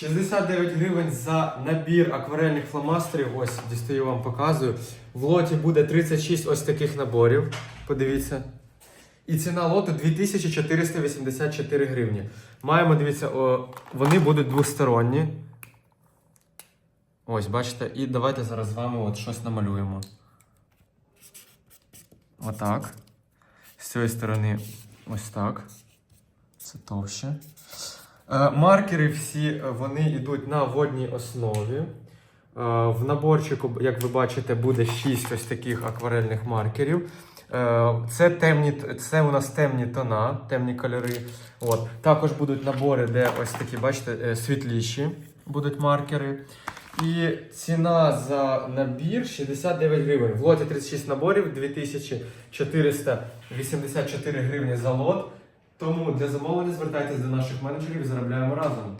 69 гривень за набір акварельних фломастерів. Ось дістаю вам показую. В лоті буде 36 ось таких наборів. Подивіться. І ціна лоту 2484 гривні. Маємо, дивіться, о, вони будуть двосторонні. Ось, бачите, і давайте зараз з вами от щось намалюємо. Отак. З цієї сторони ось так. Це товще. Е, Маркери всі е, вони йдуть на водній основі. Е, В наборчику, як ви бачите, буде 6 ось таких акварельних маркерів. Це, темні, це у нас темні тона, темні кольори. От. Також будуть набори, де ось такі, бачите, світліші будуть маркери. І ціна за набір 69 гривень. В лоті 36 наборів, 2484 гривні за лот. Тому для замовлення звертайтесь до наших менеджерів, заробляємо разом.